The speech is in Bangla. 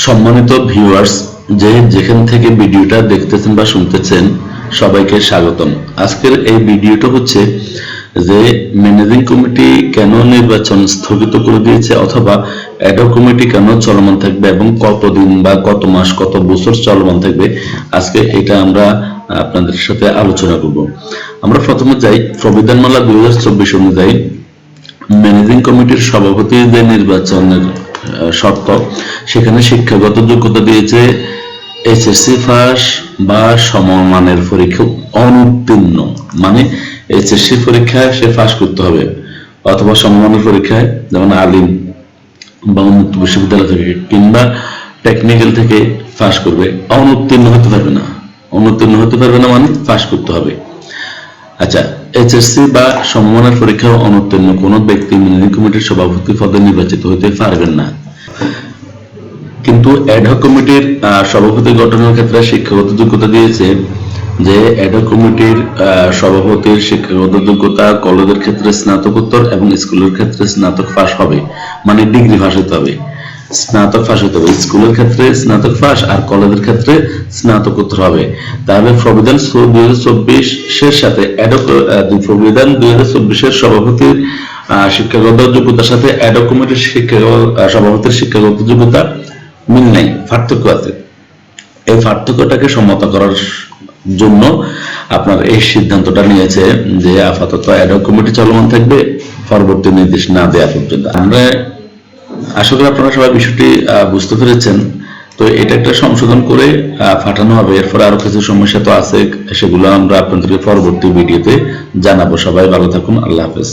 সম্মানিত ভিউয়ার্স যে যেখান থেকে ভিডিওটা দেখতেছেন বা শুনতেছেন, সবাইকে স্বাগতম। আজকের এই ভিডিওটা হচ্ছে যে ম্যানেজিং কমিটি কেন নির্বাচন স্থগিত করে দিয়েছে অথবা অ্যাডক কমিটি কেন চলমান থাকবে এবং কতদিন বা কত মাস, কত বছর চলমান থাকবে, আজকে এটা আমরা আপনাদের সাথে আলোচনা করব। আমরা প্রথমে যাই প্রবিধানমালা দুই হাজার চব্বিশ অনুযায়ী। ম্যানেজিং কমিটির সভাপতি যে নির্বাচনের শর্ত। সেখানে শিক্ষাগত যোগ্যতা দিয়েছে এইচএসসি পাস বা সমমানের পরীক্ষা অনুত্তীর্ণ মানে এইচএসসি পরীক্ষায় সে পাস করতে হবে, অথবা সমমানের পরীক্ষায়, যেমন আলিম বা উন্মুক্ত বিশ্ববিদ্যালয় থেকে, কিংবা টেকনিক্যাল থেকে পাস করবে। অনুত্তীর্ণ হতে পারবে না। অনুত্তীর্ণ হতে পারবে না মানে পাস করতে হবে। আচ্ছা এইচএসসি বা সমমানের পরীক্ষায় অনুত্তীর্ণ কোনো ব্যক্তি ম্যানেজিং কমিটির সভাপতি পদে নির্বাচিত হতে পারবেন না। কিন্তু অ্যাডহক কমিটির সভাপতি গঠনের ক্ষেত্রে শিক্ষাগত যোগ্যতা দিয়েছে যে অ্যাডহক কমিটির সভাপতির শিক্ষাগত যোগ্যতা কলেজের ক্ষেত্রে স্নাতকোত্তর এবং স্কুলের ক্ষেত্রে স্নাতক পাস হবে মানে ডিগ্রি পাস হতে হবে। স্নাতক পাস হতে হবে। স্কুলের ক্ষেত্রে স্নাতক পাস আর কলেজের ক্ষেত্রে স্নাতকোত্তর হবে। তাহলে প্রবিধান দুই হাজার চব্বিশের সাথে প্রবিধান দুই হাজার চব্বিশের সভাপতির শিক্ষাগত যোগ্যতার সাথে অ্যাডক কমিটির আহ, সভাপতির শিক্ষাগত যোগ্যতা মিল নাই পার্থক্য আছে। এই পার্থক্যটাকে সম্মত করার জন্য আপনার এই সিদ্ধান্তটা নিয়েছে যে আপাতত অ্যাডক কমিটি চলমান থাকবে পরবর্তী নির্দেশ না দেওয়া পর্যন্ত। আমরা আশা করি আপনারা সবাই বিষয়টি বুঝতে পেরেছেন। তো এটা একটা সংশোধন করে ফাটানো হবে। এরপর আরও কিছু সমস্যা তো আছে, সেগুলো আমরা আপনাদেরকে পরবর্তী ভিডিওতে জানাব। সবাই ভালো থাকুন, আল্লাহ হাফেজ।